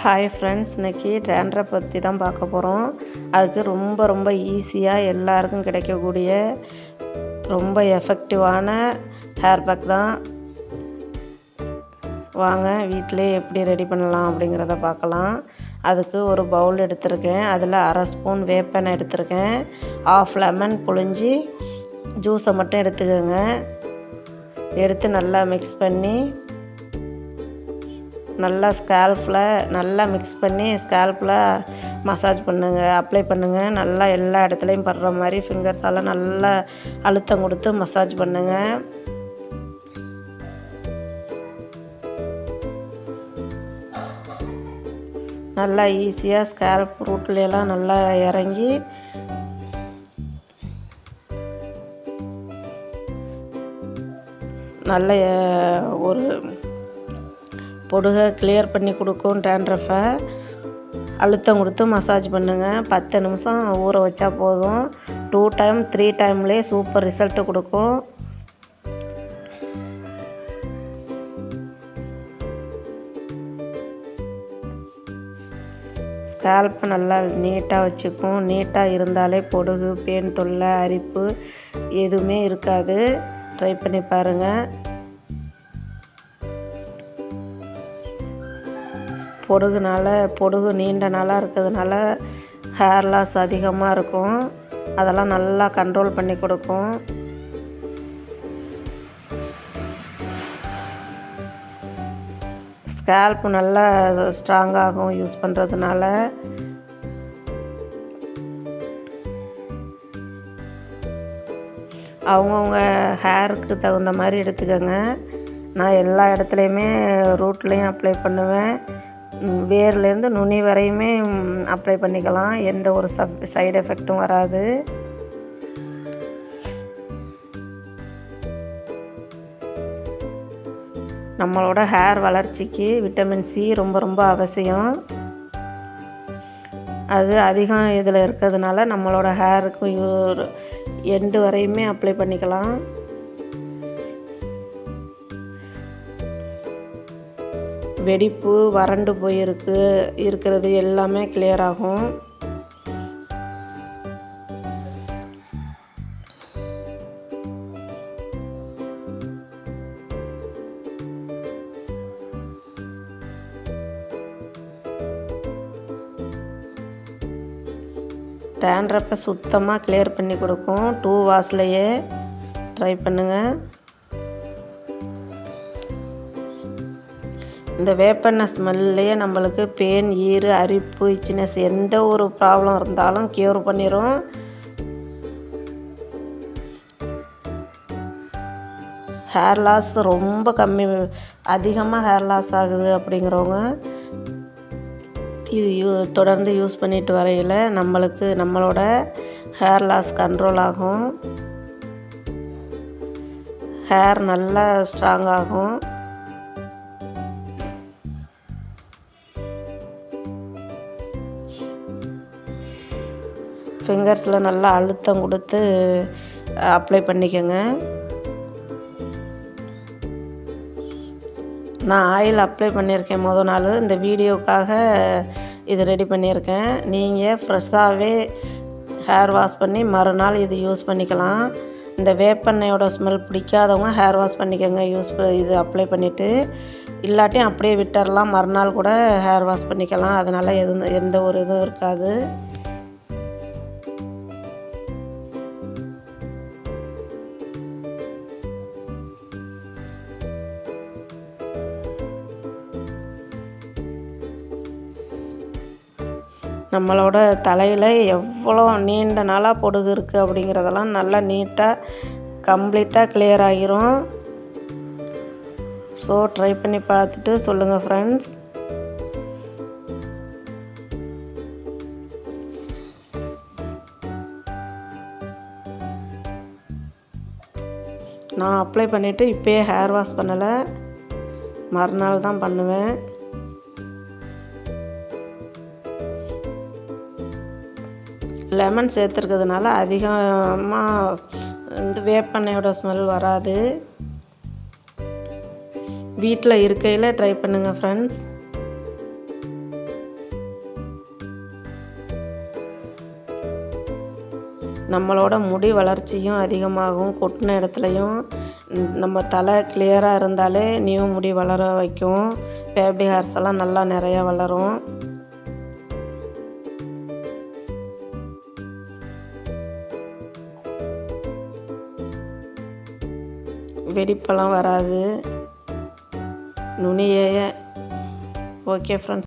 Hi friends இன்றைக்கி டேண்ட்ரை பற்றி தான் பார்க்க போகிறோம் அதுக்கு ரொம்ப ரொம்ப ஈஸியாக எல்லாருக்கும் கிடைக்கக்கூடிய ரொம்ப எஃபெக்டிவான ஹேர் பேக் தான். வாங்க வீட்டிலே எப்படி ரெடி பண்ணலாம் அப்படிங்கிறத பார்க்கலாம். அதுக்கு ஒரு பவுல் எடுத்திருக்கேன். அதில் அரை ஸ்பூன் வேப்பெண்ணெய் எடுத்திருக்கேன். ஆஃப் லெமன் புழிஞ்சி ஜூஸை மட்டும் எடுத்துக்கோங்க. எடுத்து நல்லா மிக்ஸ் பண்ணி நல்லா ஸ்கேல்ஃபில் நல்லா மிக்ஸ் பண்ணி ஸ்கேல்ஃபில் மசாஜ் பண்ணுங்கள் அப்ளை பண்ணுங்கள் நல்லா எல்லா இடத்துலையும் படுற மாதிரி ஃபிங்கர்ஸால் நல்லா அழுத்தம் கொடுத்து மசாஜ் பண்ணுங்கள் நல்லா ஈஸியாக ஸ்கேல்ப் ரூட்லையெல்லாம் நல்லா இறங்கி நல்ல ஒரு பொடுகை கிளியர் பண்ணி கொடுக்கும் டேண்ட்ரஃபை அழுத்தம் கொடுத்து மசாஜ் பண்ணுங்கள் பத்து நிமிஷம் ஊற வச்சா போதும். டூ டைம் த்ரீ டைம்லேயே சூப்பர் ரிசல்ட்டு கொடுக்கும். ஸ்கேல்ப் நல்லா நீட்டாக வச்சுக்கும். நீட்டாக இருந்தாலே பொடுகு பேன் தொல்லை அரிப்பு எதுவுமே இருக்காது. ட்ரை பண்ணி பாருங்கள் பொடுகுனால பொடுகு நீண்ட நாளாக இருக்கிறதுனால ஹேர் லாஸ் அதிகமாக இருக்கும். அதெல்லாம் நல்லா கண்ட்ரோல் பண்ணி கொடுக்கும். ஸ்கேல்ப் நல்லா ஸ்ட்ராங்காகும் யூஸ் பண்ணுறதுனால அவங்கவுங்க ஹேருக்கு தகுந்த மாதிரி எடுத்துக்கோங்க. நான் எல்லா இடத்துலையுமே ரூட்லேயும் அப்ளை பண்ணுவேன். வேர்லேருந்து நுனி வரையுமே அப்ளை பண்ணிக்கலாம். எந்த ஒரு சப் சைடு எஃபெக்ட்டும் வராது. நம்மளோட ஹேர் வளர்ச்சிக்கு விட்டமின் சி ரொம்ப ரொம்ப அவசியம். அது அதிகம் இதில் இருக்கிறதுனால நம்மளோட ஹேருக்கு எண்டு வரையுமே அப்ளை பண்ணிக்கலாம். வெடிப்பு வறண்டு போயிருக்கு இருக்கிறது எல்லாமே கிளியர் ஆகும். டேண்ட்ரப்பை சுத்தமாக கிளியர் பண்ணி கொடுக்கும். டூ வாஷ்லேயே ட்ரை பண்ணுங்கள் இந்த வேப்பெண்ணெய் ஸ்மெல்லையே நம்மளுக்கு பேன் ஈறு அரிப்பு இச்சினஸ் எந்த ஒரு ப்ராப்ளம் இருந்தாலும் க்யூர் பண்ணிடும் ஹேர் லாஸ் ரொம்ப கம்மி அதிகமாக ஹேர் லாஸ் ஆகுது அப்படிங்கிறவங்க இது யூ தொடர்ந்து யூஸ் பண்ணிட்டு வரையில் நம்மளுக்கு நம்மளோட ஹேர் லாஸ் கண்ட்ரோல் ஆகும். ஹேர் நல்லா ஸ்ட்ராங் ஆகும். ஃபிங்கர்ஸில் நல்லா அழுத்தம் கொடுத்து அப்ளை பண்ணிக்கோங்க. நான் ஆயில் அப்ளை பண்ணியிருக்கேன் மொதல் நாள். இந்த வீடியோக்காக இது ரெடி பண்ணியிருக்கேன். நீங்கள் ஃப்ரெஷ்ஷாகவே ஹேர் வாஷ் பண்ணி மறுநாள் இது யூஸ் பண்ணிக்கலாம். இந்த வேப்பெண்ணையோட ஸ்மெல் பிடிக்காதவங்க ஹேர் வாஷ் பண்ணிக்கோங்க. யூஸ் இது அப்ளை பண்ணிவிட்டு இல்லாட்டியும் அப்படியே விட்டுறலாம். மறுநாள் கூட ஹேர் வாஷ் பண்ணிக்கலாம். அதனால் எதுவும் எந்த ஒரு இதுவும் இருக்காது. நம்மளோட தலையில் எவ்வளோ நீண்ட நாளாக பொடுகு இருக்குது அப்படிங்கிறதெல்லாம் நல்லா நீட்டாக கம்ப்ளீட்டாக கிளியர் ஆகிரும் ஸோ ட்ரை பண்ணி பார்த்துட்டு சொல்லுங்கள் ஃப்ரெண்ட்ஸ் நான் அப்ளை பண்ணிவிட்டு இப்போயே ஹேர் வாஷ் பண்ணலை. மறுநாள் தான் பண்ணுவேன். லெமன் சேர்த்துருக்கிறதுனால அதிகமாக இந்த வேப்பெண்ணெயோட ஸ்மெல் வராது. வீட்டில் இருக்கையில் ட்ரை பண்ணுங்கள் ஃப்ரெண்ட்ஸ் நம்மளோட முடி வளர்ச்சியும் அதிகமாகும். கொட்டின இடத்துலையும் நம்ம தலை கிளியராக இருந்தாலே நியூ முடி வளர வைக்கும். பேபி ஹேர்ஸ் எல்லாம் நல்லா நிறையா வளரும். வெடிப்பெல்லாம் வராது. நுனியே. Okay friends